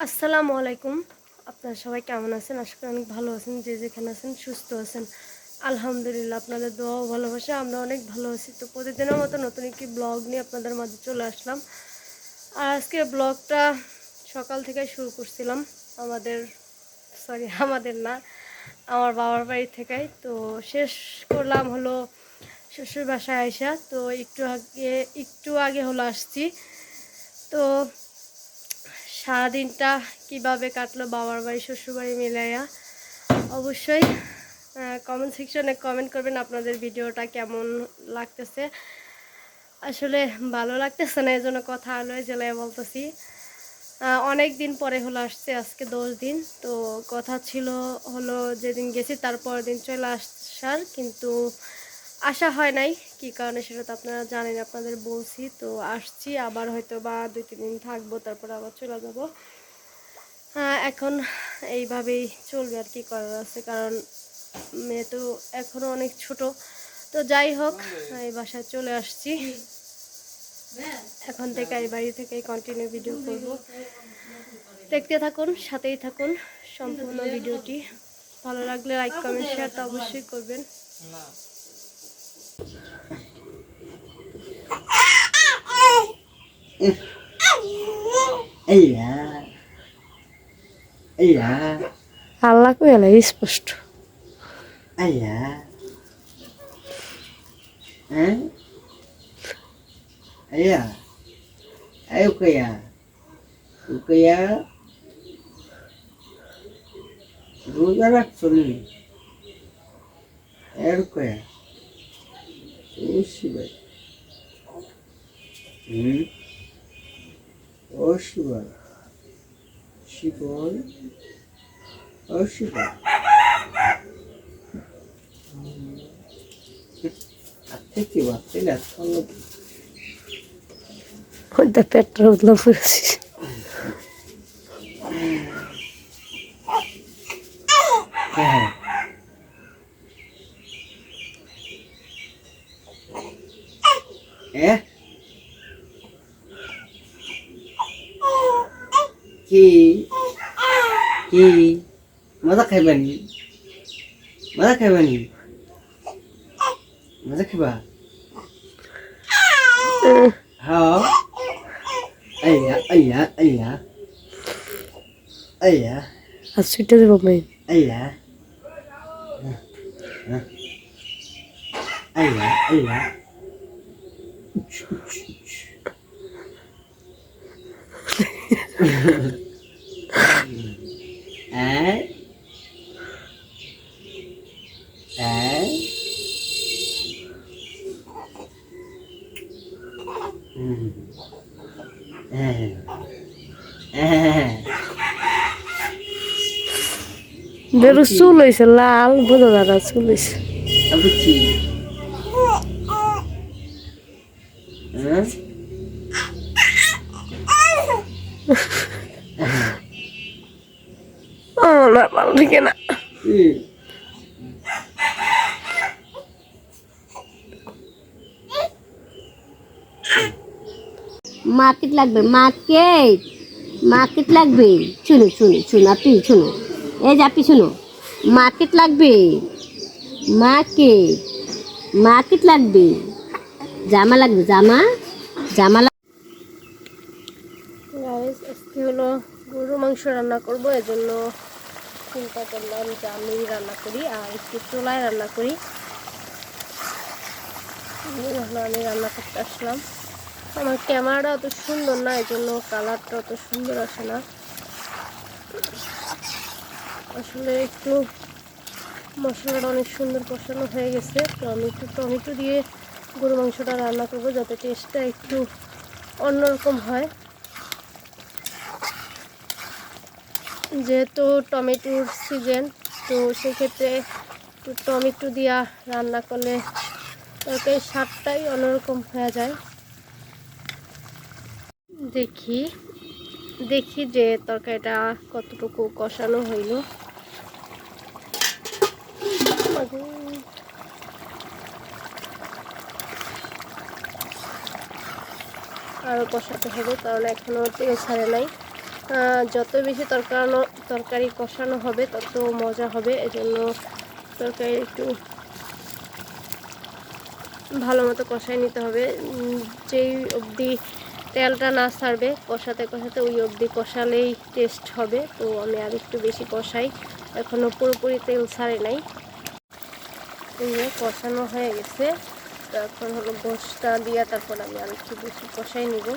আসসালামু আলাইকুম। আপনারা সবাই কেমন আছেন? আশা করি অনেক ভালো আছেন, যে যেখানে আছেন সুস্থ আছেন। আলহামদুলিল্লাহ, আপনাদের দোয়া ভালোবাসা, আমরা অনেক ভালো আছি। তো প্রতিদিনের মতো নতুন একটি ব্লগ নিয়ে আপনাদের মাঝে চলে আসলাম। আর আজকে ব্লগটা সকাল থেকে শুরু করছিলাম। আমাদের সরি আমাদের না আমার বাবার বাড়ি থেকেই। তো শেষ করলাম হলো শ্বশুর বাসায় আইসা। তো একটু আগে একটু আগে হলো আসছি। তো সারাদিনটা কীভাবে কাটলো বাবার বাড়ি শ্বশুরবাড়ি মিলাইয়া? অবশ্যই কমেন্ট সেকশনে কমেন্ট করবেন আপনাদের ভিডিওটা কেমন লাগতেছে। আসলে ভালো লাগতেছে না এই জন্য কথা আলোয় জেলায় বলতেছি। অনেক দিন পরে হলো আসছে, আজকে দশ দিন। তো কথা ছিল হলো যেদিন গেছি তারপর দিন চলে আসার, কিন্তু আসা হয় নাই। কী কারণে সেটা তো আপনারা জানেন, আপনাদের বলছি। তো আসছি, আবার হয়তো বা দুই, তিন দিন থাকব, তারপর আবার চলে যাব। এখন এইভাবেই চলবে আর কি করার আছে, কারণ মেয়ে তো এখনও অনেক ছোট। তো যাই হোক, এই বাসায় চলে আসছি। এখন থেকে এই বাড়ি থেকেই কন্টিনিউ ভিডিও করব দেখতে থাকুন সাথেই থাকুন সম্পূর্ণ ভিডিওটি ভালো লাগলে লাইক কমেন্ট শেয়ার তো অবশ্যই করবেন Iya. Iya. আল্লাহ কই এলাই স্পষ্ট Iya. Eh? Iya. Ayo kaya. Kaya. রোজা রাখছো নি এর কয়া ও শিবাই হুম ও শিবাই শিবন ও শিবাই আত্মীয় বাচ্চা আসলে ওইটা পেটটা উতলা পড়েছি? কি? কি? মজা খাইবানি মজা খাইবানি মজা খাইবা? হ্যাঁ Olha, olha, olha. Olha. Acerta de bombeiro. Olha. Olha, olha. olha. Uch, uch, uch. চুল হয়েছে লাল বোঝা চুল হয়েছে? Hah? না ভালো না। Hmm. মার্কেট লাগবে মার্কেট। মার্কেট লাগবে। শুনো শুনো শুনো আপনি শুনো। এই যে আপনি শুনো। মার্কেট লাগবে। মার্কেট। মার্কেট লাগবে। জামা লাগবে, জামা? জামা আজকে হলো গরু মাংস রান্না করব, এজন্য চিন্তা করলাম যে আমি রান্না করি আর একটু চুলায় রান্না করি। আমি রান্না করতে আসলাম। আমার ক্যামেরাটা অত সুন্দর না এই জন্য কালারটা অত সুন্দর আসে না। আসলে একটু মশলাটা অনেক সুন্দর কষানো হয়ে গেছে। তো আমি একটু টমেটো দিয়ে গরু মাংসটা রান্না করব যাতে টেস্টটা একটু অন্যরকম হয়। যেহেতু টমেটোর সিজন, তো সেক্ষেত্রে একটু টমেটো দিয়া রান্না করলে তরকারি স্বাদটাই অন্যরকম হয়ে যায়। দেখি দেখি যে তরকারিটা কতটুকু কষানো হইল। আরও কষাতে হবে কারণ এখনও তেল ছাড়ে নাই। যত বেশি তরকারানো তরকারি কষানো হবে, তত মজা হবে, এজন্য তরকারি একটু ভালো মতো কষাই নিতে হবে। যেই অবধি তেলটা না ছাড়বে, কষাতে কষাতে ওই অবধি কষালেই টেস্ট হবে, তো আমি আর একটু বেশি কষাই। এখনও পুরোপুরি তেল ছাড়ে নাই। এই যে কষানো হয়ে গেছে তো এখন হলো গোশটা দিয়ে তারপর আমি আর একটু বেশি কষাই নিব।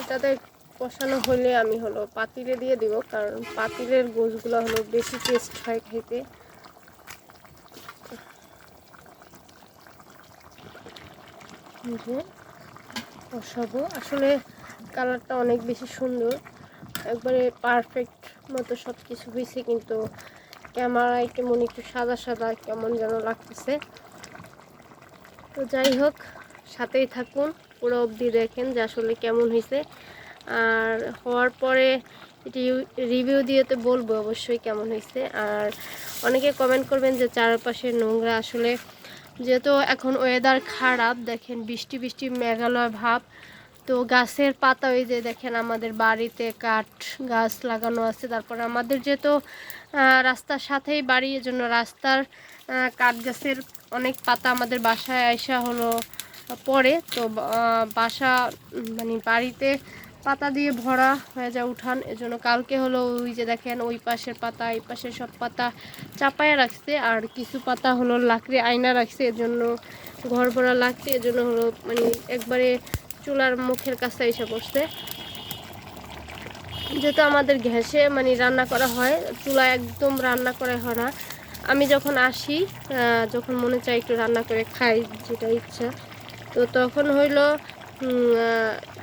এটাতে কষানো হলে আমি হলো পাতিলে দিয়ে দিব, কারণ পাতিলের গোশগুলো হলো বেশি টেস্ট হয় খাইতে যে আসলে কালারটা অনেক বেশি সুন্দর। একবারে পারফেক্ট মতো সব কিছু হয়েছে, কিন্তু ক্যামেরায় কেমন একটু সাদা সাদা কেমন যেন লাগতেছে। তো যাই হোক, সাথেই থাকুন, পুরো অবধি দেখেন যে আসলে কেমন হয়েছে। আর হওয়ার পরে এটি রিভিউ দিয়ে তো বলব অবশ্যই কেমন হয়েছে। আর অনেকে কমেন্ট করবেন যে চারপাশে নোংরা আসলে যেহেতু এখন ওয়েদার খারাপ, দেখেন বৃষ্টি বৃষ্টি, মেঘালয় ভাব। তো গাছের পাতা ওই যে দেখেন আমাদের বাড়িতে কাঠ গাছ লাগানো আছে। তারপর আমাদের যেহেতু রাস্তার সাথেই বাড়ি, এজন্য রাস্তার কাঠ গাছের অনেক পাতা আমাদের বাসায় আসা হলো, পড়ে। তো বাসা মানে বাড়িতে পাতা দিয়ে ভরা হয়ে যায় উঠান। এজন্য কালকে হলো ওই যে দেখেন, ওই পাশের পাতা, এই পাশের সব পাতা চাপায়া রাখছে। আর কিছু পাতা হলো লাকড়ি আয়না রাখছে, এজন্য ঘর ভরা লাগছে। এজন্য হলো মানে একবারে চুলার মুখের কাছে এসে পড়ছে যেহেতু আমাদের গ্যাসে মানে রান্না করা হয়, চুলা একদম রান্না করা হয় না। আমি যখন আসি যখন মনে চাই একটু রান্না করে খাই, যেটা ইচ্ছা। তো তখন হইল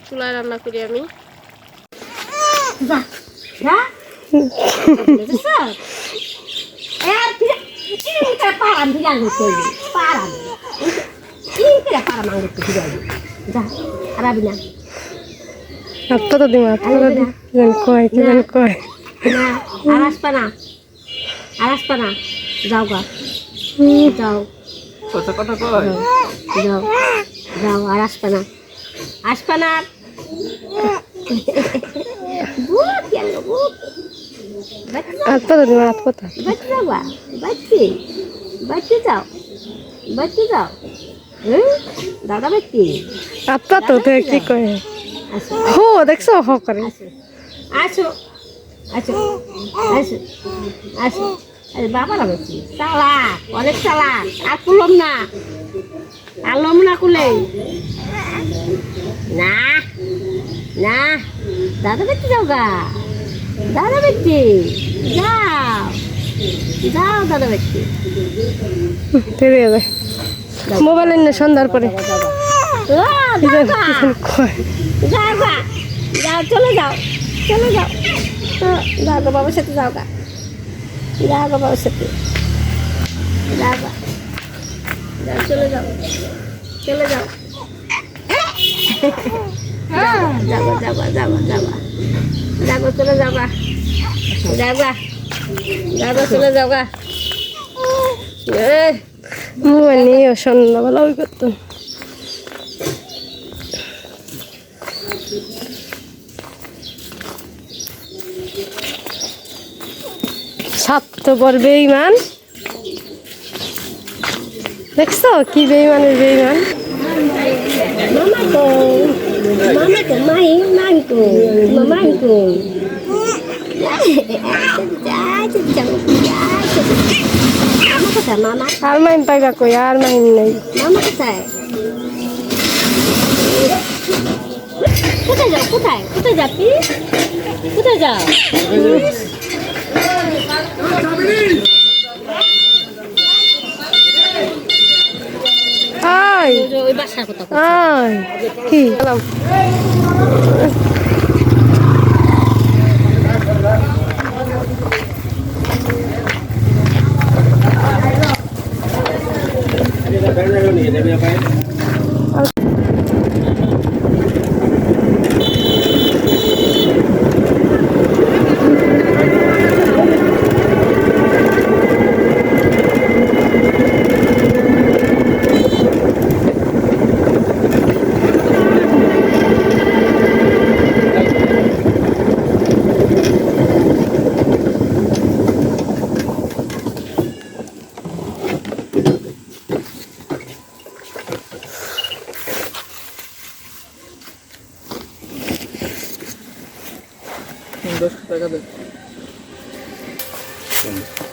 চুলায় রান্না করি আমি। যা যা। বুঝেছ এর ফিরে ইনকে পারাম ভিলাং করবি পারাম ইনকে পারাম আঙ্গুর ফিরে যা আরাবি না। আত্মা তো দিম আত্মা তো দিম। যেন কয় কি কয় না। আর আসবা না আর আসবা না যাও গা। যাও। কথা কথা কয়। যাও। যাও আর আসবা না আসবা না আর। বুট গেল বুট বাচ্চা আত্মা তো দিম আত্মা তো বাচ্চা যাবা বাচ্চি বাচ্চি যাও দাদা দেখছ করে আরে বাবা আর কুলম না আলম না কুলে না না দাদা বেটি যাও গা। দাদা বেটি যাও। যাও দাদা বেটি। তেরে যাবে। মোবাইল এনে সন্ধ্যার পরে। যাও চলে যাও। চলে যাও। তো যাও গা বাবার সাথে যাও গা। যাও গা বাবার সাথে। যাও গা। যাও চলে যাও। চলে যাও। যাব যাব যাব। যাব যাব যাবা যাবা যাব যাবা ওই বেইমান দেখছ কি বেইমানের বেইমান Mama. Mama কোথায় মামা আর মাইন পাইবা কই আর মাইন নাই মামা কোথায় কোথায় যাও কোথায় কোথায় যাবি কোথায় যাও ওই ওই বাসার কথা কি? eu వస్తుంది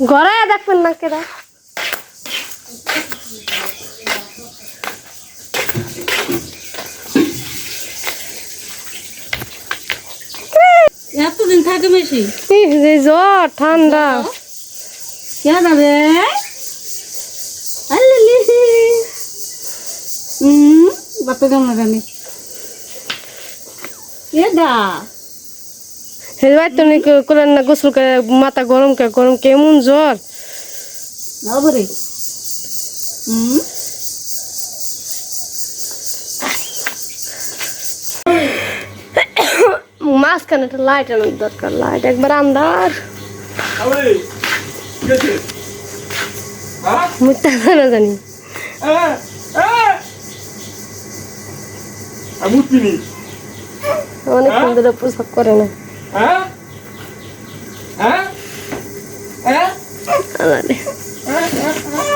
গড়ায় দেখবেন না কেরা এতদিন থাকে বেশি। জ্বর ঠান্ডা। কে যাবে? হুম বাপে কেমন জানি এ দা। হে ভাই তো নি না গোসল করে মাথা গরম কে গরম কেমন জ্বর। মাঝখানে একটা লাইট আনার দরকার লাইট একবার আন্দার মুখটা না জানি। অনেকক্ষণ ধরে প্রসাব করে না। হ্যাঁ হ্যাঁ হ্যাঁ আরে হ্যাঁ